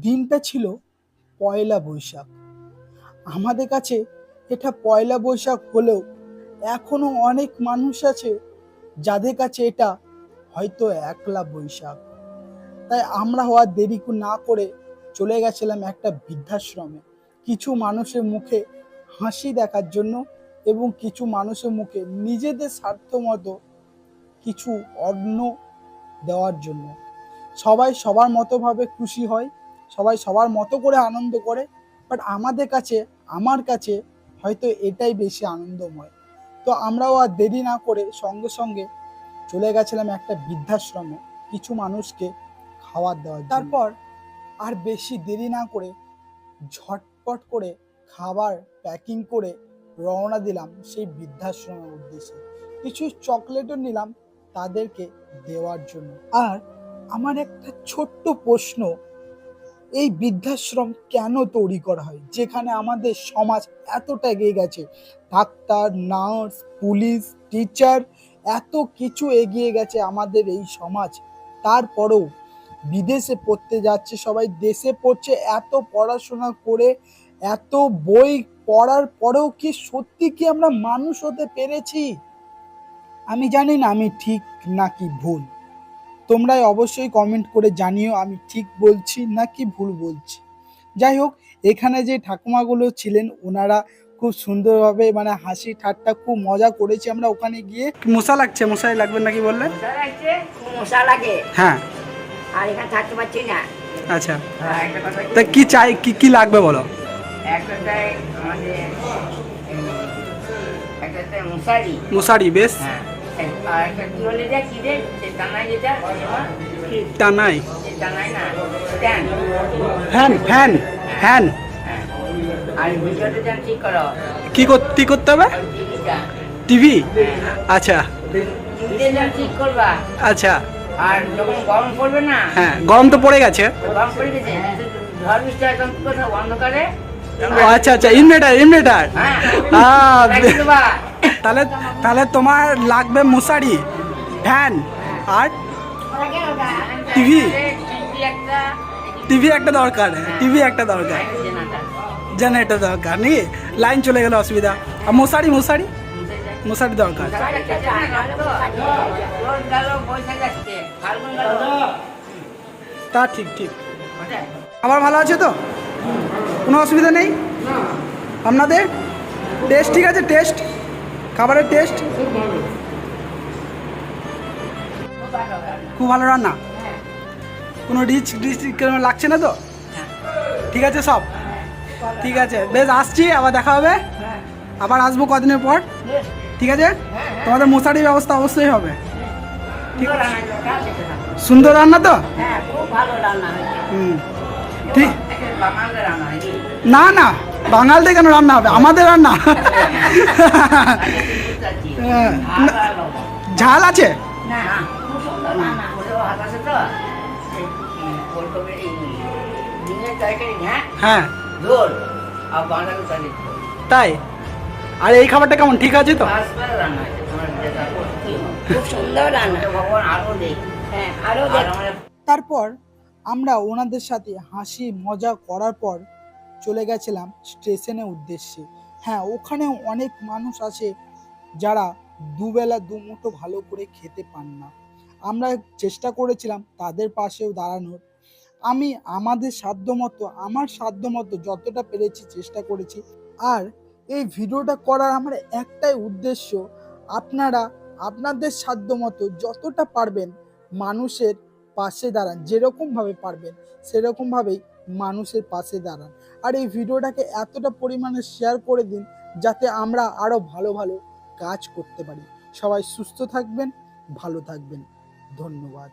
দিনটা ছিল পয়লা বৈশাখ। আমাদের কাছে এটা পয়লা বৈশাখ হলেও এখনও অনেক মানুষ আছে যাদের কাছে এটা হয়তো একলা বৈশাখ। তাই আমরা হওয়ার দেরি না করে চলে গেছিলাম একটা বৃদ্ধাশ্রমে। কিছু মানুষের মুখে হাসি দেখার জন্য এবং কিছু মানুষের মুখে নিজেদের স্বার্থ মতো কিছু অন্ন দেওয়ার জন্য। সবাই সবার মতোভাবে খুশি হয়। সবাই সবার মতো করে আনন্দ করে বাট আমাদের কাছে আমার কাছে হয়তো এটাই বেশি আনন্দময়। তো আমরাও আর দেরি না করে সঙ্গে সঙ্গে চলে গেছিলাম একটা বৃদ্ধাশ্রমে কিছু মানুষকে খাবার দেওয়ার তারপর? আর বেশি দেরি না করে ঝটপট করে খাবার প্যাকিং করে রওনা দিলাম সেই বৃদ্ধাশ্রমের উদ্দেশ্যে। কিছু চকলেটও নিলাম তাদেরকে দেওয়ার জন্য। আর আমার একটা ছোট্ট প্রশ্ন এই বৃদ্ধাশ্রম কেন তৈরি করা হয়? যেখানে আমাদের সমাজ এতটা এগিয়ে গেছে। ডাক্তার, নার্স, পুলিশ, টিচার, এত কিছু এগিয়ে গেছে আমাদের এই সমাজ। তারপরেও বিদেশে পড়তে যাচ্ছে সবাই, দেশে পড়ছে, এত পড়াশোনা করে, এত বই পড়ার পরেও কি সত্যি কি আমরা মানুষ হতে পেরেছি? আমি জানি না আমি ঠিক নাকি ভুল। তোমরাই অবশ্যই কমেন্ট করে জানিও আমি ঠিক বলছি না নাকি ভুল বলছি। যাই হোক এখানে যে ঠাকুমাগুলো ছিলেন ওনারা খুব সুন্দরভাবে মানে হাসি ঠাট্টা খুব মজা করেছি আমরা ওখানে গিয়ে। মশা লাগছে মশাই লাগবে নাকি বললে? মশা লাগে। হ্যাঁ। আর এখানে থাকতে পারছি না। আচ্ছা। তা কি চাই কি কি লাগবে বলো? মশারি। মশারি বেশ। টানাই ফ্যান ফ্যান ফ্যান কি করতে কি করতে হবে টিভি আচ্ছা আচ্ছা আর যখন গরম পড়বে না হ্যাঁ গরম তো পড়ে গেছে গরম পড়ে গেছে ঝড় বৃষ্টি একদম কি করতে হবে? অন্ধকারে ও আচ্ছা আচ্ছা ইনভার্টার ইনভার্টার হ্যাঁ। তাহলে তাহলে তোমার লাগবে মশারি ফ্যান আর টিভি। টিভি একটা দরকার, টিভি একটা দরকার। জেনারেটর দরকার, নি? লাইন চলে গেলে, অসুবিধা। আর মশারি মশারি মশারি দরকার। তা ঠিক ঠিক। আবার ভালো আছে তো? কোনো অসুবিধা নেই? আপনাদের? টেস্ট ঠিক আছে, টেস্ট? খাবারের টেস্ট খুব ভালো রান্না? কোনো রিচ রিচ লাগছে না তো? ঠিক আছে সব? ঠিক আছে। বেশ আসছি আবার দেখা হবে। আবার আসব কদিনের পর। ঠিক আছে? তোমাদের মশারির ব্যবস্থা অবশ্যই হবে। ঠিক সুন্দর রান্না তো? হ্যাঁ হুম। ঠিক। না না। বাঙালদের কেন রান্না হবে? আমাদের রান্না। ঝাল আছে? হ্যাঁ। তাই? আর এই খাবারটা কেমন? ঠিক আছে তো? তারপর আমরা ওনাদের সাথে হাসি, মজা করার পর চলে গেছিলাম স্টেশনের উদ্দেশ্যে। হ্যাঁ ওখানে অনেক মানুষ আছে যারা দুবেলা দুমুঠো ভালো করে খেতে পান না। আমরা চেষ্টা করেছিলাম তাদের পাশেও দাঁড়ানোর। আমি আমাদের সাধ্যমতো, আমার সাধ্যমতো যতটা পেরেছি চেষ্টা করেছি। আর এই ভিডিওটা করার আমার একটাই উদ্দেশ্য, আপনারা আপনাদের সাধ্যমতো যতটা পারবেন মানুষের পাশে দাঁড়ান, যেরকমভাবে পারবেন, সেরকমভাবেই মানুষের পাশে দাঁড়ান। আর এই ভিডিওটাকে এতটা পরিমাণে শেয়ার করে দিন যাতে আমরা আরও ভালো ভালো কাজ করতে পারি। সবাই সুস্থ থাকবেন, ভালো থাকবেন। ধন্যবাদ।